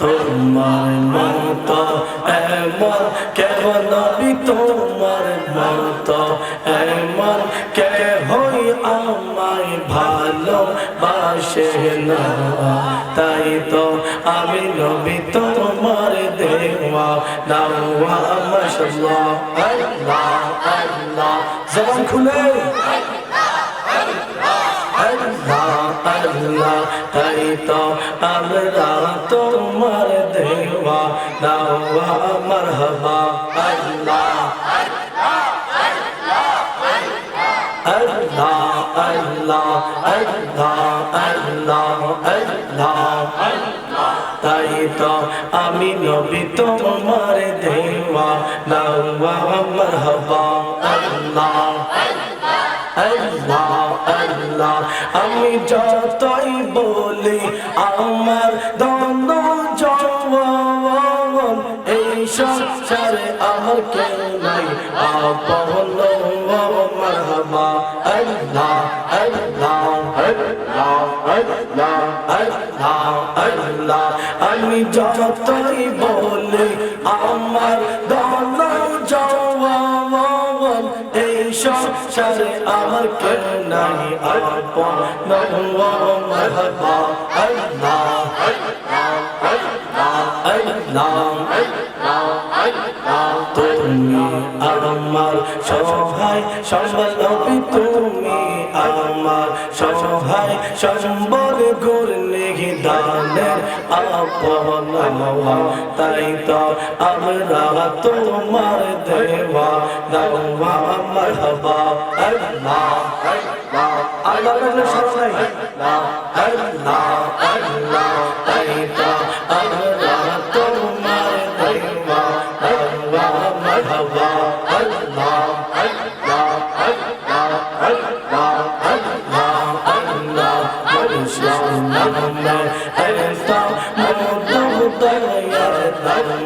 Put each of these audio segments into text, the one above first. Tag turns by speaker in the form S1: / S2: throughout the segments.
S1: তোমার মত, এমন কেহ নবী তোমার মত, এমন কে হই ভালো বাসে না। তাই তো আমি নবী তোমার দেওয়া নাওয়া মাশাল্লাহ আল্লাহ আল্লাহ। জবান খুলে। আল্লাহ আল্লাহ তাই তো আমরা তোমার দেওয়া দাওয়া, মারহাবা, আল্লাহ আল্লাহ আল্লাহ আল্লাহ আল্লাহ আল্লাহ তাই তো আমি নবী তোমার দেওয়া দাওয়া, মারহাবা। আল্লাহ, আমি যতই বলি আমার দন্দ জওয়ান এই সংসারে আমার কেউ নাই। আপন মারহাবা, আল্লাহ আল্লাহ আমি যতই বলি আমার দন্দ সর আমার কর নাহি আপন নহু মরহবা আল্লাহ আল্লাহ আল্লাহ আল্লাহ আল্লাহ। আমার সহায় সম্বল তুমি আমার সহায় সম্বল গুর নিদানের আপন তাই তো আমরা তোমার দেওয়া দাওয়া মারহাবা আল্লাহ আল্লাহ আল্লাহ সবাই আল্লাহ আল্লাহ তাই তো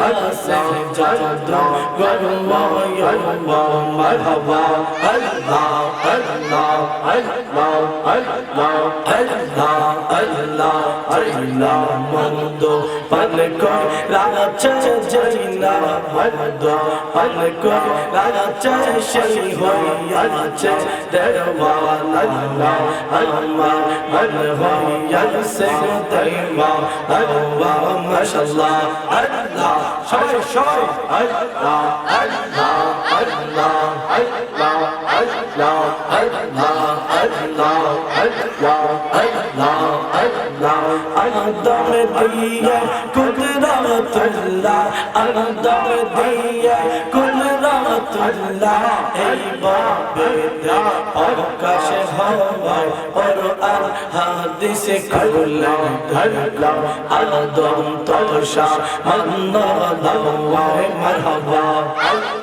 S1: حسین اللہ اللہ সবাই সবাই। আল্লাহ আল্লাহ আদম দিয়ে কুদরতুল্লাহ আদম দিয়ে কুদরতুল্লাহ এই বাবে দা অবকাশ হওয়ার কোরআন হাদিস করলাম ধরলাম আদম তোষা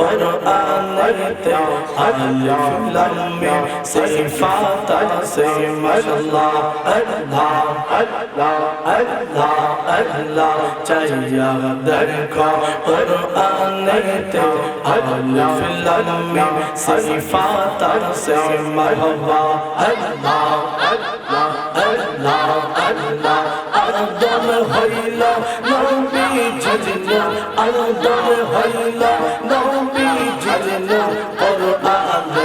S1: القرآن ارتع اليوم لم صفات تقسيم الله الله الله الله الله تيا درك قرآن ارتع اليوم لم صفات تقسيم الله الله আদম হইল নবী ঝজন আদম হইল নবী ঝজন কোরআন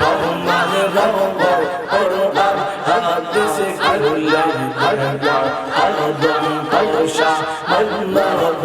S1: কোরআন রব কোরআন হাদিস কুল্লাহ আদম পয়সা মন্না রব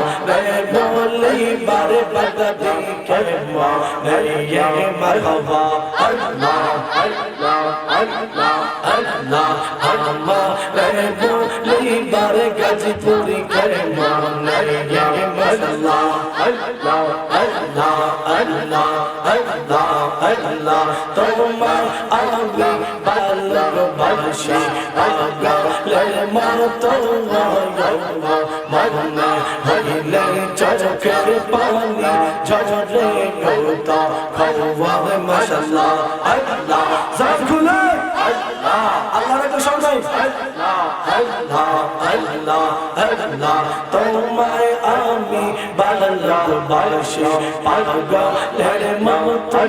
S1: Allah, nariye merhaba Allah, Allah, Allah, Allah, Allah Mevluli bargaj puri karma nariye merhaba Allah, Allah, Allah আল্লাহ আল্লাহ আল্লাহ আল্লাহ তোমার আল্লাহ বাল্লার ভাষা আল্লাহ লেমার তোমার আল্লাহ মান্না হইলে চোখের পানি ঝরে গোতা খাওয়া মশাল্লাহ আল্লাহর একটু সময় আল্লাহ আল্লাহ তোমায় আমি ভালোবাসি পাগলের মমতা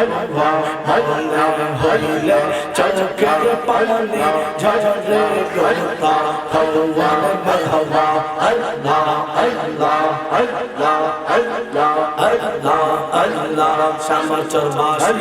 S1: আল্লাহ আল্লাহ হইলে চলকের পানি ঝরে গড়তা ভগবান মাধবা আল্লাহ আল্লাহ আল্লাহ আল্লাহ আল্লাহ আল্লাহ শ্যামা চৌবাসী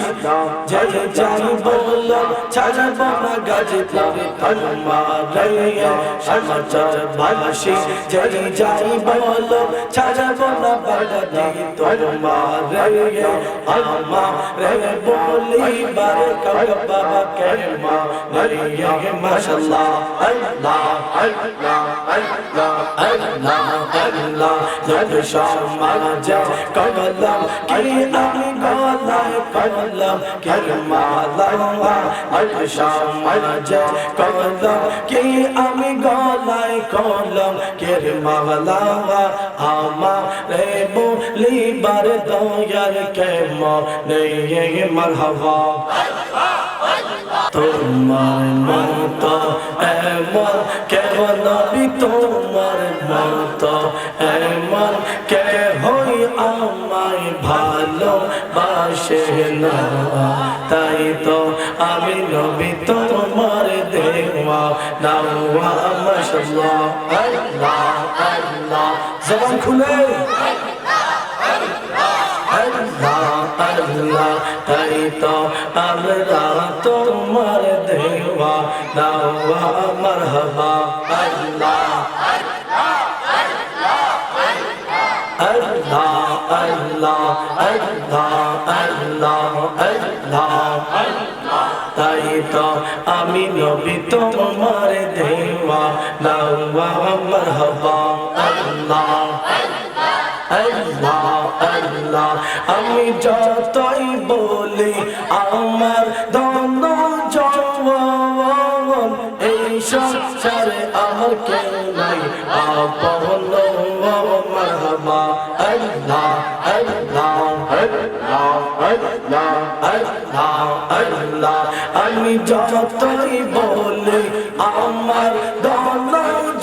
S1: জয় জয় বল ছাজা বাবা গাজীপুর হনুমালয়ে সমাচার বাসি যাই যাই বলো ছাড়া বাবা বাগাদি তোমালয়ে আমা রে বলি বার কব বাবা কেমা নরিয়ে মাশাআল্লাহ আল্লাহ আল্লাহ আল্লাহ আল্লাহ আল্লাহ নদশা মানা যা কবলা কি আমি قلم كلمة لوا কলম কেরমা লাওয়া বলিবার দয়ার কেম নেই মারহাবা। তোমার মত এমন কেমন তোমার মত এমন কে বাসে না, তাই তো আমি নবী তোমার দেওয়া নাওয়া মাশাআল্লাহ, আল্লাহ আল্লাহ, জবান খুলে। আল্লাহ তাই তো আমরা তোমার দেওয়া নাওয়া মারহাবা, আল্লাহ আল্লাহ আল্লাহ আল্লাহ আল্লাহ। তাই তো আমি নবী তোমার দেওয়া নাওয়া মারহাবা আল্লাহ আল্লাহ আল্লাহ। আমি যতই বলি, আমার এই সংসারে আমার কেউ নাই। আপন মারহাবা। আল্লাহ আল্লাহ আল্লাহ আল্লাহ আল্লাহ আল্লাহ। আমি যতই বলি, আমার দন্দ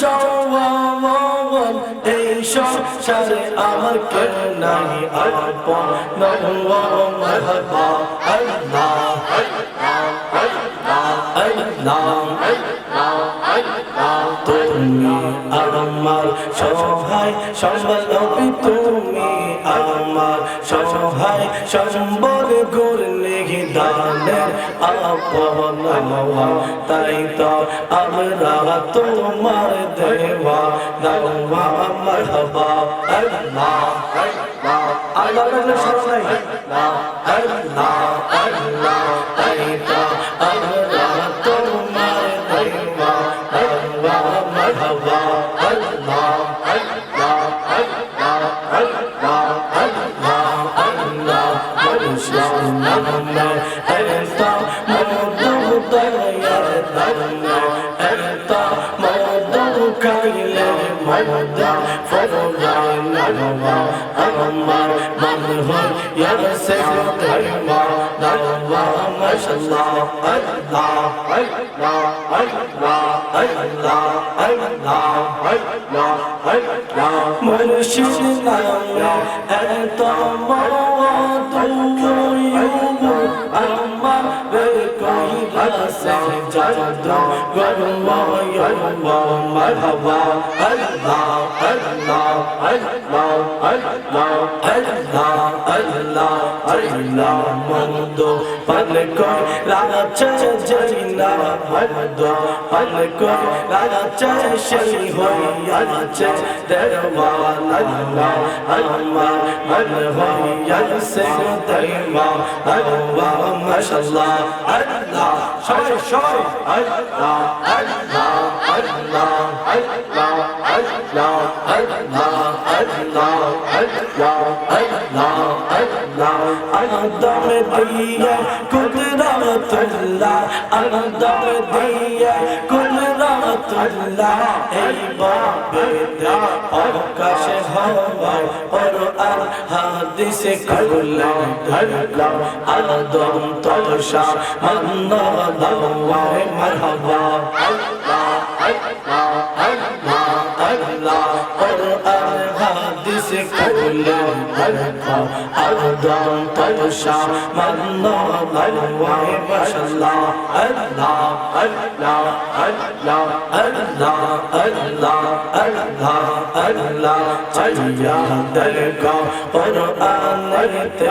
S1: জওয়ান। এই সংসারে আমার কেউ নাই। আপন মারহাবা। আল্লাহ তুমি আমার সহায় সম্বল তুমি আমার সহায় সম্বল গুরলে দানের তাই তো আমরা তোমার দেওয়া দাওয়া মারহাবা আল্লাহ আল্লাহ আল্লাহ আল্লাহ আল্লাহ مرحوم يا رسول الله الله ما شاء الله الله الله الله الله الله الله الله منشد نام أنت موضوع يوم sang trái đầu gói bông bò gói bông bò mới vào vào ấy lò ấy lò ấy lò ấy lò ấy lò ấy lò ấy lò mong đồ phải lấy coi là gặp chơi chơi là phải là đồ phải lấy coi là gặp chơi chơi hồi ấy là chơi để đâu mà lấy lò ấy mà mới là hồi ấy sẽ tay mà ấy mà mashallah ấy lò সবাই সবাই। আল্লাহ আল্লাহ আল্লাহ আল্লাহ আল্লাহ আল্লাহ আল্লাহ আল্লাহ আল্লাহ আল্লাহ আদম দিয়ে কুদরতুল্লাহ আদম দিয়ে কুদরতুল্লাহ, এই বাবেতে অবকাশ হওয়ায় কোরআন হাদিসে করলেন ধরলাম আদম তলসা মান্না مرحبا مرحبا করলেন ধরলাম আদম তলসা মান্না দাওয়ায় মাশাআল্লাহ আল্লাহ আল্লাহ আল্লাহ আল্লাহ আল্লাহ আল্লাহ আল্লাহ চাইয়া দরগা কোরআনতে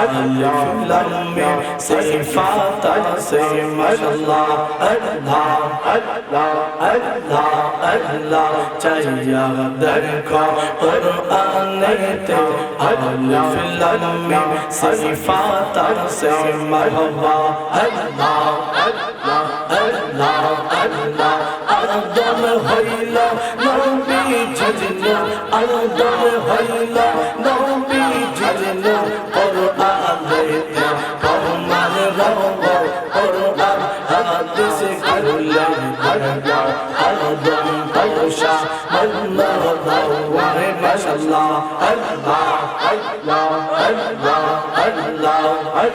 S1: আল্লাহ লম্মে সিফাত সে মাশাআল্লাহ আল্লাহ আল্লাহ আল্লাহ আল্লাহ চাইয়া দরগা কোরআনতে আল্লাহ फिल्म में सिफात से मरहबा अल्लाह अल्लाह अल्लाह अल्लाह अदम होइला नबी जजना अदम होइला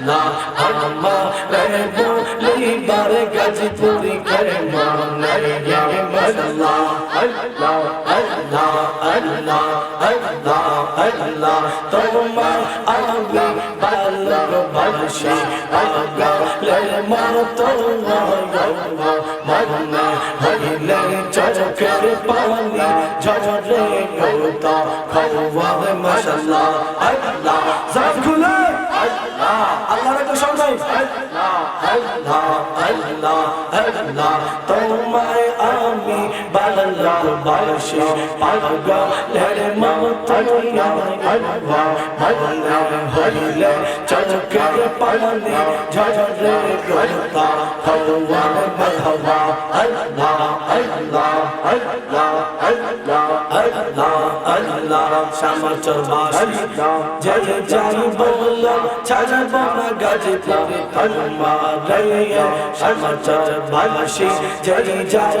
S1: আল্লাহ আম্মা লাইবার গাজপুরি করমা লাইয়া আল্লাহ আল্লাহ আল্লাহ আল্লাহ আল্লাহ আল্লাহ, তোমার আল্লাহ বালক বালশি আল্লাহ লাইমা তোমার আল্লাহ মান্না হইলে চচকের পানি ঝরে গৌতা খাওয়া মশাল্লাহ, আল্লাহ জাকুলা আল্লাহর কসম নাই তোমায় আমি বাংলার বাসে পাগলের মমতায় আল্লাহ বাংলা হরিলে চলকের পালনে ঝড়ে গলতা ভগবান ভগবা আল্লাহ আল্লাহ আল্লাহ আল্লাহ জয় জয়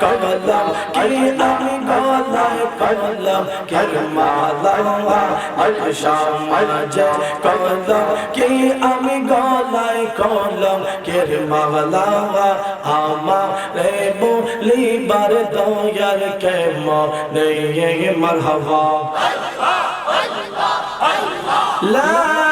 S1: কমলম কি আমি গলায় কমলম কের মালা কমলম কি আমি গলায় কমলম কের মালা আমা রে বলিবার দয়ার কে মনে মরহবা Allah